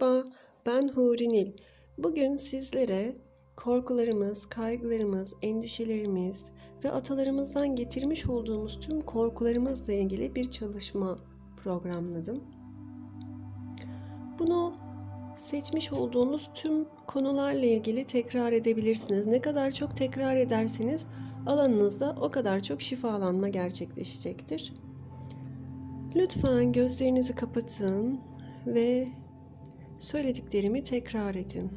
Merhaba, ben Huri Nil. Bugün sizlere korkularımız, kaygılarımız, endişelerimiz ve atalarımızdan getirmiş olduğumuz tüm korkularımızla ilgili bir çalışma programladım. Bunu seçmiş olduğunuz tüm konularla ilgili tekrar edebilirsiniz. Ne kadar çok tekrar ederseniz alanınızda o kadar çok şifalanma gerçekleşecektir. Lütfen gözlerinizi kapatın ve söylediklerimi tekrar edin.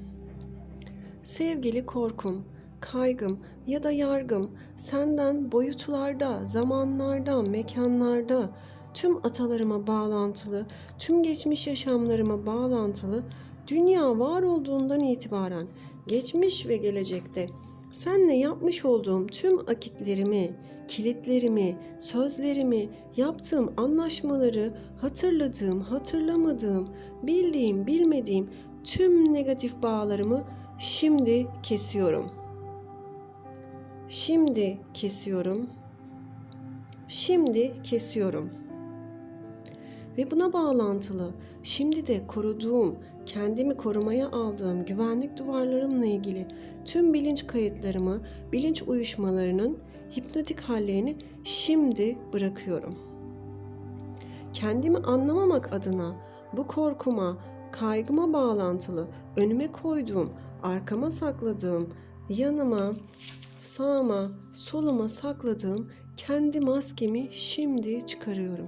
Sevgili korkum, kaygım ya da yargım senden boyutlarda, zamanlarda, mekanlarda, tüm atalarıma bağlantılı, tüm geçmiş yaşamlarıma bağlantılı, dünya var olduğundan itibaren geçmiş ve gelecekte senle yapmış olduğum tüm akitlerimi, kilitlerimi, sözlerimi, yaptığım anlaşmaları, hatırladığım, hatırlamadığım, bildiğim, bilmediğim tüm negatif bağlarımı şimdi kesiyorum. Şimdi kesiyorum. Şimdi kesiyorum. Ve buna bağlantılı şimdi de koruduğum, kendimi korumaya aldığım güvenlik duvarlarımla ilgili tüm bilinç kayıtlarımı, bilinç uyuşmalarının hipnotik hallerini şimdi bırakıyorum. Kendimi anlamamak adına bu korkuma, kaygıma bağlantılı önüme koyduğum, arkama sakladığım, yanıma, sağıma, soluma sakladığım kendi maskemi şimdi çıkarıyorum.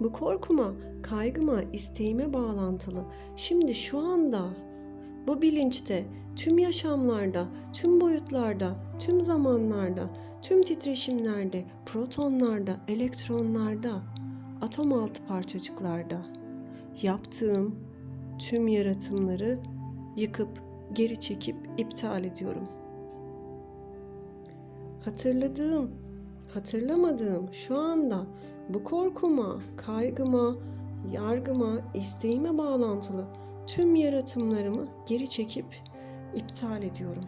Bu korkuma, kaygıma, isteğime bağlantılı. Şimdi şu anda bu bilinçte, tüm yaşamlarda, tüm boyutlarda, tüm zamanlarda, tüm titreşimlerde, protonlarda, elektronlarda, atom altı parçacıklarda yaptığım tüm yaratımları yıkıp geri çekip iptal ediyorum. Hatırladığım, hatırlamadığım şu anda bu korkuma, kaygıma, yargıma, isteğime bağlantılı tüm yaratımlarımı geri çekip iptal ediyorum.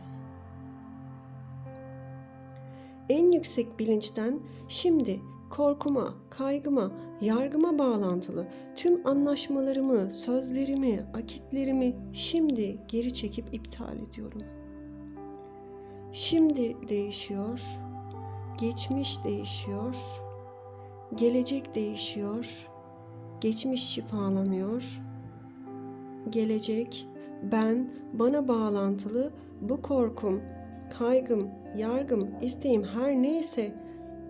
En yüksek bilinçten şimdi korkuma, kaygıma, yargıma bağlantılı tüm anlaşmalarımı, sözlerimi, akitlerimi şimdi geri çekip iptal ediyorum. Şimdi değişiyor, geçmiş değişiyor, gelecek değişiyor, geçmiş şifalanıyor, gelecek, ben, bana bağlantılı bu korkum, kaygım, yargım, isteğim her neyse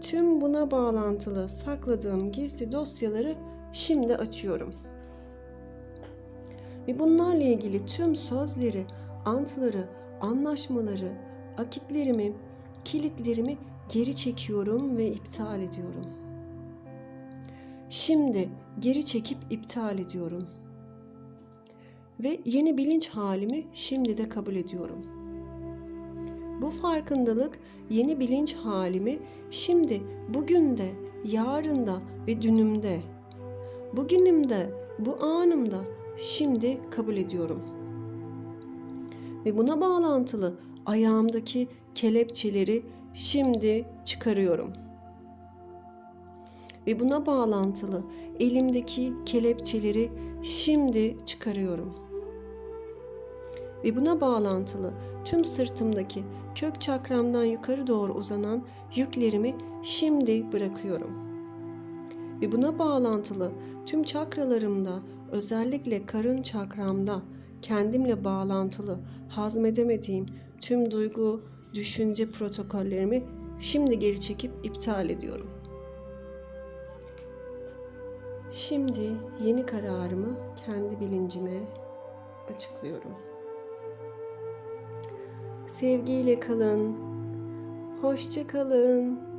tüm buna bağlantılı sakladığım gizli dosyaları şimdi açıyorum. Ve bunlarla ilgili tüm sözleri, antları, anlaşmaları, akitlerimi, kilitlerimi geri çekiyorum ve iptal ediyorum. Şimdi geri çekip iptal ediyorum. Ve yeni bilinç halimi şimdi de kabul ediyorum. Bu farkındalık yeni bilinç halimi şimdi bugün de, yarın da ve dünümde, bugünümde, bu anımda şimdi kabul ediyorum. Ve buna bağlantılı ayağımdaki kelepçeleri şimdi çıkarıyorum. Ve buna bağlantılı elimdeki kelepçeleri şimdi çıkarıyorum. Ve buna bağlantılı tüm sırtımdaki kök çakramdan yukarı doğru uzanan yüklerimi şimdi bırakıyorum. Ve buna bağlantılı tüm çakralarımda özellikle karın çakramda kendimle bağlantılı hazmedemediğim tüm duygu, düşünce protokollerimi şimdi geri çekip iptal ediyorum. Şimdi yeni kararımı kendi bilincime açıklıyorum. Sevgiyle kalın. Hoşça kalın.